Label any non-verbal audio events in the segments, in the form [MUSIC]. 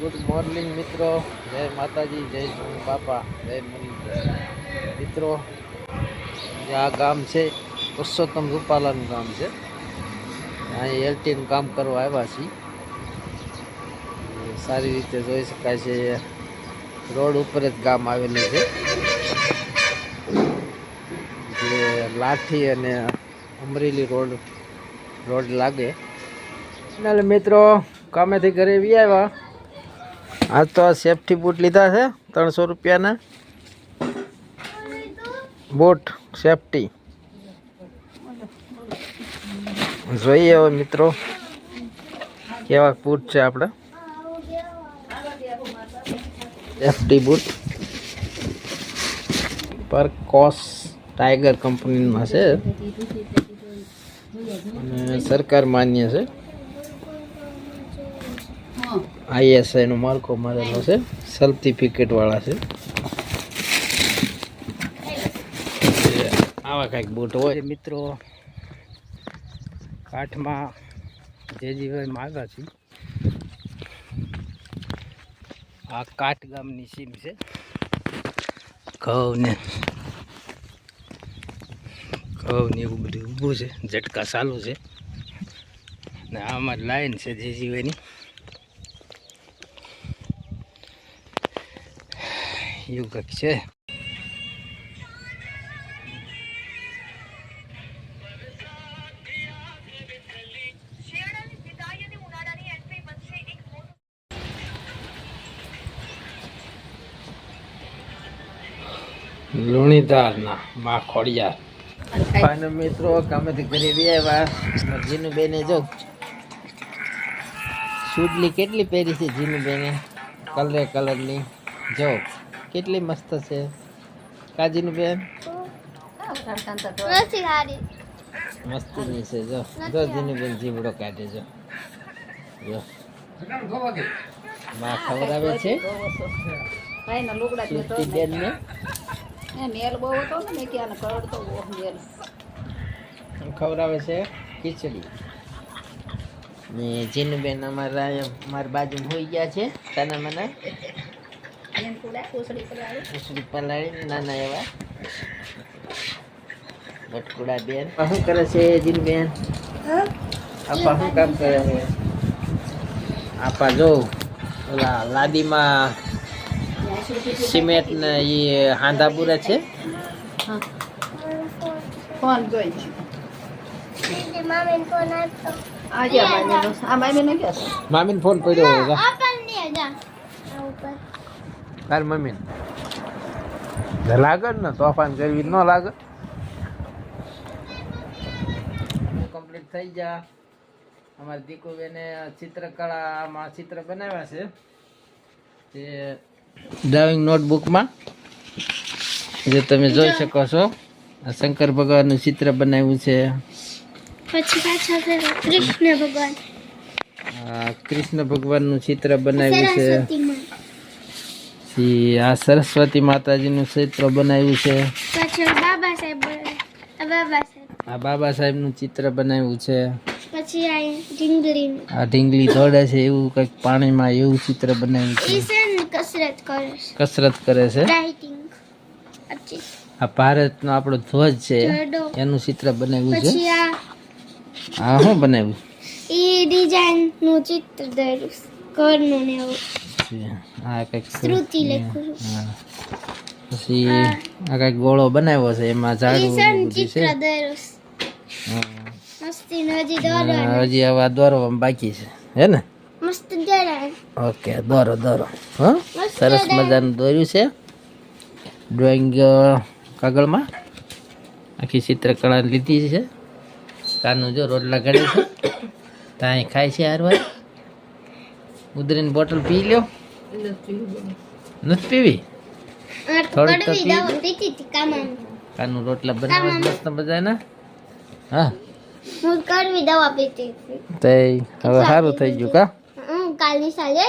Good morning મિત્રો. જય માતાજી, જય મમ્મી બાપા, જય મમ્મી મિત્રો, જે આ ગામ છે, પુરુષોત્તમ રૂપાલાનું ગામ છે. અહીં એલટીનું કામ કરવા આવ્યા છીએ. સારી રીતે જોઈ શકાય છે રોડ ઉપર જ ગામ આવેલું છે. જે લાઠી અને અમરેલી રોડ રોડ લાગે. એટલે મિત્રો, કામેથી ઘરે વી આવ્યા. આજ તો આ સેફટી બૂટ લીધા છે, ત્રણસો રૂપિયાના. બૂટ સેફટી જોઈએ હવે મિત્રો, કેવા બૂટ છે આપણે સેફટી બૂટ પર કોસ ટાઈગર કંપનીમાં છે. અને સરકાર માન્ય છે. આઈએસઆઈ નો માર્કો મારેલો છે. સર્ટિફિકેટવાળા છે. આવા કાંઈક બૂટ હોય. મિત્રો કાઠમાં જેજીભાઈ આવ્યા છે આ કાઠ ગામની સીમ છે. ઘઉંને. ને ઘઉં એવું બધું ઊભું છે. ઝટકા ચાલુ છે. ને આમાં લાઈન છે જેજીભાઈની એવું કંઈક છે લુણીદારના માં ખોડિયાર અને મિત્રો કામેથી ઘરે આવ્યા. જીનુ બેને જો સુડલી કેટલી પહેરી છે જીનુ બેને કલરે કલરની જો. કેટલી મસ્ત છે. કાજીનું બેન? મસ્તીની છે જો. જો જીનું બેન જીવડો કાઢે જો. જો. માં ખવડાવે છે? સુરતી બેનને? મેલ બહુ હતો ને મેં ક્યાં કરડતો બહુ ખવડાવે છે ખીચડી. ને જીનુબેન અમારા અમારી બાજુ હોઈ ગયા છે તને મને કુડા કોસડી પલાળી ઉસળી પલાળી નાના એવા બટકુડા બેન શું કરે છે જીન બેન આપા શું કામ કરે છે આપા જો ઓલા લાદીમાં સિમેન્ટ ને એ હાંધા પૂરે છે ફોન જોઈ દીદી મામીને ફોન આપતો આજે આ બાઈનો આ મામીને ફોન પડ્યો હોગા આપણ ને જા આ ઉપર તાર મમ્મીને લાગે ને તોફાન કરવી ન લાગે. કમ્પ્લીટ થઈ જા. અમારી દીકુ બેને ચિત્રકળામાં ચિત્ર બનાવ્યા છે. તે ડ્રાઇંગ નોટબુકમાં જે તમે જોઈ શકો છો. શંકર ભગવાનનું ચિત્ર બનાવ્યું છે. પછી કૃષ્ણ ભગવાન. કૃષ્ણ ભગવાનનું ચિત્ર બનાવ્યું છે. પછી આ સરસ્વતી માતાજીનું ચિત્ર બનાવ્યું છે. આ બાબા સાહેબનું ચિત્ર બનાવ્યું છે. પછી આ ઢીંગલી આ ઢીંગલી દોડે છે એવું કંઈક પાણીમાં એવું ચિત્ર બનાવ્યું છે. કસરત કરે છે. કસરત કરે છે? આ ભારતનો આપણો ધ્વજ છે. એનું ચિત્ર બનાવ્યું છે. હા આ શું બનાવ્યું? એ ડિઝાઇનનું ચિત્ર દોર્યું. ઘરનું ને એવું. છે. આ કંઈક શ્રુતિ. પછી આ કંઈક ગોળો બનાવ્યો છે એમાં ઈ છે. હજી આવા દોરો બાકી છે. હે ને? ઓકે દોરો દોરો. હા? સરસ મજાનું દોર્યું છે. ડ્રોઈંગ કાગળમાં. આખી ચિત્રકળા લીધી છે. કાનું જો રોટલા ઘડે છે. [COUGHS] ત્યાં ખાય છે હારવાર. ઉધરીને બોટલ પી લ્યો. નથી પીવી? થોડીક તો કડવી દવા પીતી હતી કામાની કાનું રોટલા બનાવવા મસ્ત મજાના? હા. હું કડવી દવા પીતી તે હવે સારું થઈ ગયું કા? હું કાલની સાલે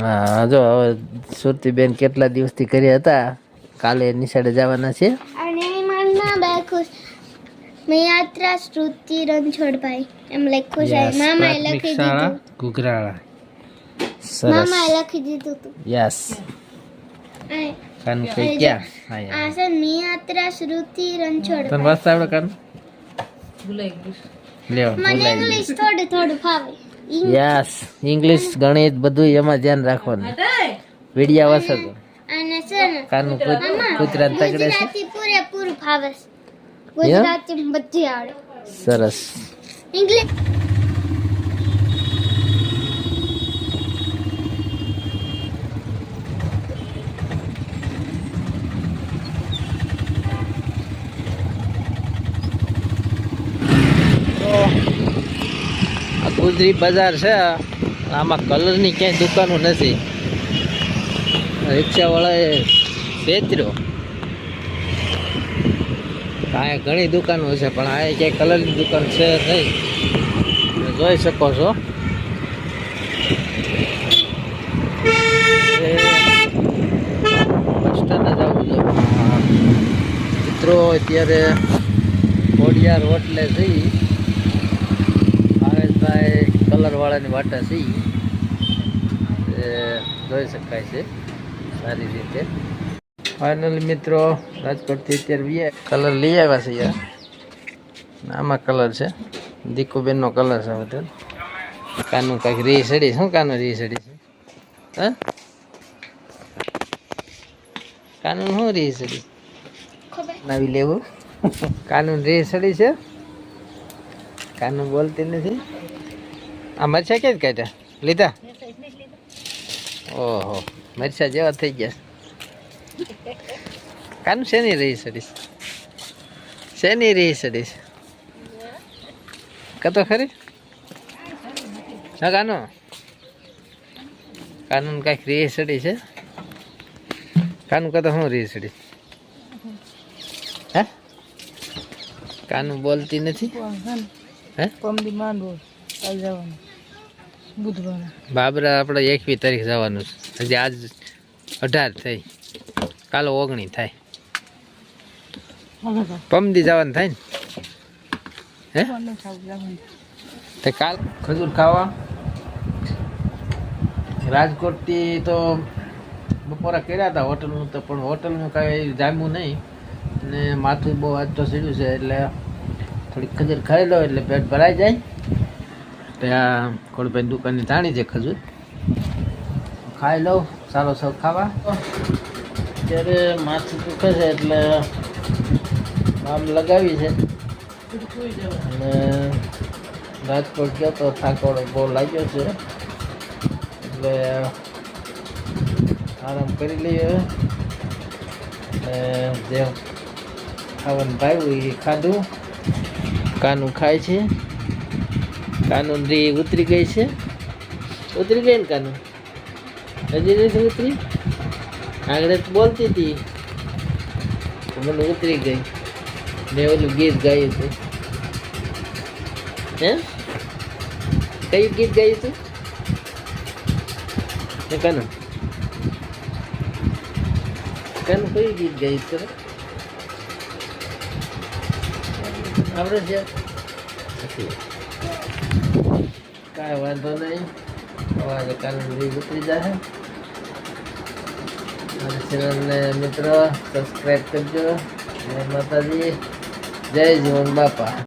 હા જો હવે સુરતી બેન કેટલા દિવસથી કર્યા હતા? કાલે નિશાળે જવાના છે. અને એમાં ના બે ખુશ. મેં યાત્રા શ્રુતિ રણછોડભાઈ. એમ લખ્યું છે. મામાએ લખી દીધું. ઘુઘરાળા. સરસ. લખી દીધું હતું યસ. આ- કાનુ કઈ હા યાર. આ શ્રુતિ રણછોડ તને વાંચતા આવડે કાનુ. ભૂલાઈ ગયું લ્યો મને ઇંગ્લિશ થોડું થોડું ફાવે. યસ. ઇંગ્લિશ ગણિત બધું એમાં ધ્યાન રાખવાનું. વિડિયા વાંચો તો. અને કાનુ કૂત- કૂતરા તગડે છે. ગુજરાતી પૂરેપૂરું ફાવે ગુજરાતી બધી આવડે સરસ. ઇંગ્લિશ ગુજરી બજાર છે. આમાં કલરની ક્યાંય દુકાનો નથી. રિક્ષાવાળાએ વેચર્યો અહીંયા ઘણી દુકાનો છે, પણ આ ક્યાંય કલરની દુકાન છે નહીં. જોઈ શકો છો. મિત્રો, અત્યારે ખોડિયાર રોટલે જઈ. ભાવેશભાઈ કલરવાળાની વાટા છે એ જોઈ શકાય છે. સારી રીતે. ફાઇનલી મિત્રો રાજકોટથી અત્યારે વીએ કલર લઈ આવ્યા છે યાર. આમાં કલર છે. દીકુબેનનો કલર છે બધો. કાનું કાંઈક રી સડી શું કાનું રી સડી છે? હા? કાનૂન શું રી સડી? નવી લેવું. કાનૂન રી સડી છે? કાનૂન બોલતી નથી. આ મરચા ક્યાં કાઢ્યા? લીધા? ઓહો, મરચા જેવા થઈ ગયા. કાનું શેની રહી સડીશ? શેની રહી સડીશ? કતો ખરી? હા કાનો? કાનૂન કાંઈક રહી સડી છે કાનૂન કતો શું રહી સડી હે? કાનૂન બોલતી નથી? હે? પમદી માંડવો કાલ જવાનું. બુધવારે. બાબરા આપણે એકવી તારીખ જવાનું છે. હજી આજ અઢાર થઈ. કાલે ઓગણી થાય. પમદી જવાનું થાય ને? હે? તે કાલ ખજૂર ખાવા. રાજકોટથી તો બપોરા કર્યા હતા હોટલનું તો પણ હોટલનું કાંઈ જામ્યું નહીં. ને માથું બહુ આજ તો સીડ્યું છે એટલે થોડીક ખજૂર ખાઈ લો એટલે પેટ ભરાઈ જાય. ત્યાં ખોડભાઈ દુકાનની તાણી છે ખજૂર. ખાઈ લઉં સારો સૌ ખાવા. અત્યારે માથું દુખે છે એટલે આમ લગાવી છે. અને રાજકોટ ગયો તો થાકોડો બહુ લાગ્યો છે. એટલે આરામ કરી લઈએ. અને જે ખાવાનું ભાવ્યું એ ખાધું. કાનું ખાય છે. કાનૂન રી ઉતરી ગઈ છે. ઉતરી ગઈ ને કાનૂન? હજી નથી ઉતરી? આગળ બોલતી હતી. મને ઉતરી ગઈ. મેં ઓલું ગીત ગાયું હતું. હે? કયું ગીત ગાયું હતું? ને કાનૂન? કાનૂન કયું ગીત ગાયું હતું આવડે છે? કાંઈ વાંધો નહીં. અવાજ કાલની ઉતરી જશે મારી ચેનલને મિત્રો સબસ્ક્રાઈબ કરજો. જય માતાજી. જય જીવન બાપા.